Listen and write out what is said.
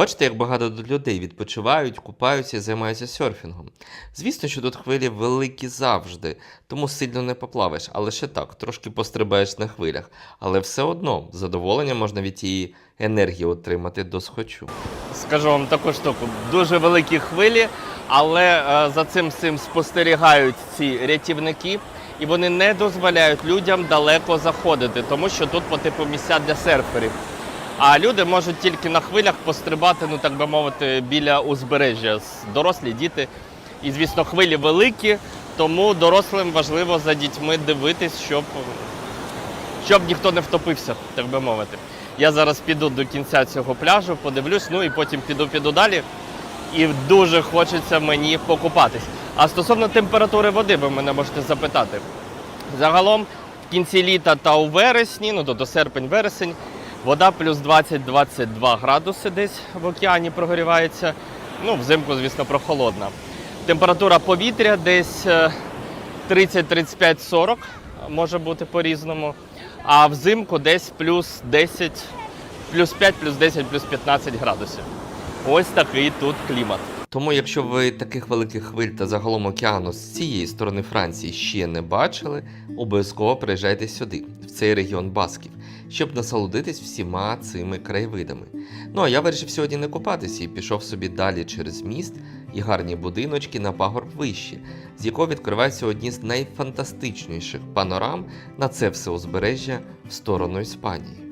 Бачите, як багато людей відпочивають, купаються і займаються серфінгом. Звісно, що тут хвилі великі завжди, тому сильно не поплаваєш, а лише так, трошки пострибаєш на хвилях. Але все одно задоволення можна від тієї енергії отримати до схочу. Скажу вам таку штуку. Дуже великі хвилі, але е, за цим всім спостерігають ці рятівники, і вони не дозволяють людям далеко заходити, тому що тут по типу місця для серферів. А люди можуть тільки на хвилях пострибати, ну так би мовити, біля узбережжя. Дорослі діти. І, звісно, хвилі великі, тому дорослим важливо за дітьми дивитись, щоб щоб ніхто не втопився, так би мовити. Я зараз піду до кінця цього пляжу, подивлюсь, ну і потім піду піду далі. І дуже хочеться мені покупатись. А стосовно температури води, ви мене можете запитати. Загалом в кінці літа та у вересні, ну тобто серпень-вересень, вода плюс 20-22 градуси десь в океані прогрівається. Ну, взимку, звісно, прохолодна. Температура повітря десь е, 30-35-40 може бути по-різному. А взимку десь плюс 10, плюс 5, плюс 10, плюс 15 градусів. Ось такий тут клімат. Тому, якщо ви таких великих хвиль та загалом океану з цієї сторони Франції ще не бачили, обов'язково приїжджайте сюди, в цей регіон Басків, щоб насолодитись всіма цими краєвидами. Ну а я вирішив сьогодні не купатися і пішов собі далі через міст і гарні будиночки на пагорб вище, з якого відкриваються одні з найфантастичніших панорам на це все узбережжя в сторону Іспанії.